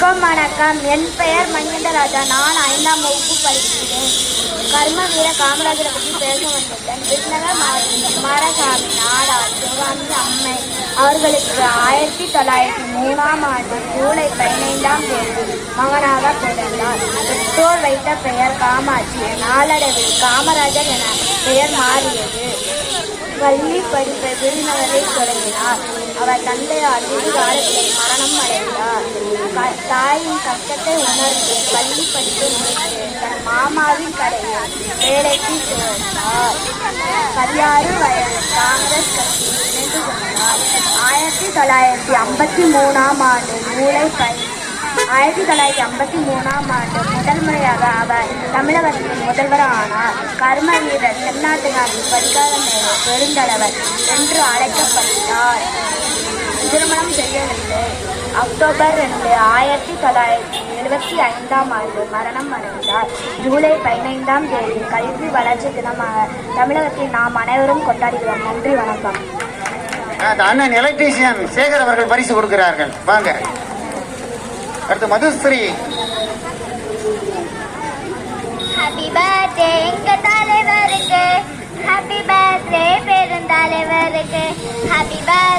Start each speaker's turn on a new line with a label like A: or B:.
A: வணக்கம் வணக்கம் என் பெயர் மணிகண்டராஜா நான் ஐந்தாம் வகுப்பு படிக்கிறேன். கர்ம வீர காமராஜரை பற்றி பேச வந்துள்ளேன் விருதுநகர் குமாரசாமி நாடார் சிவகாமி அம்மை. அவர்களுக்கு ஆயிரத்தி தொள்ளாயிரத்தி மூணாம் ஆண்டு ஜூலை பதினைந்தாம் தேதி மகனாக பிறந்தார். பெற்றோர் வைத்த பெயர் காமாட்சி. நாளடைவில் காமராஜர் என பெயர் மாறியது. பள்ளி படிப்பை விருதுநகரில் தொடங்கினார். அவர் தந்தையார் காலத்தில் மரணம் அடைந்தார். தாயின் கஷ்டத்தை உணர்ந்து பள்ளி படிப்பு முடித்து தன் மாமாவின் கடையில் வேலைக்கு சேர்ந்தார் பதினாறு வயது காங்கிரஸ் கட்சியில் இணைந்து கொண்டார். ஆயிரத்தி தொள்ளாயிரத்தி ஐம்பத்தி மூணாம் ஆண்டு மூளை பயிர் ஆயிரத்தி தொள்ளாயிரத்தி ஐம்பத்தி மூணாம் ஆண்டு முதல் முறையாக அவர் தமிழகத்தின் முதல்வர் ஆனார். கர்ம வீரர் தென்னாட்டு பரிகாரம் மேலே பெருந்தலைவர் என்று அழைக்கப்பட்டார். திருமணம் செய்யவில்லை. அக்டோபர் ரெண்டு ஆயிரத்தி தொள்ளாயிரத்தி எழுபத்தி ஐந்தாம் ஆண்டு மரணம் அடைந்தார். ஜூலை பதினைந்தாம் தேதி கல்வி வளர்ச்சி தினமாக தமிழகத்தில் நாம் அனைவரும் கொண்டாடுகிறோம். நன்றி வணக்கம்.
B: அந்த அண்ணன் எலக்ட்ரீஷியன் சேகர் அவர்கள் பரிசு கொடுக்கிறார்கள். வாங்க. அடுத்து மதுஸ்ரீ.
A: ஹாப்பி பர்த்டே எங்க தலைவருக்கு. Happy birthday பெருந்தலைவருக்கு. Happy birthday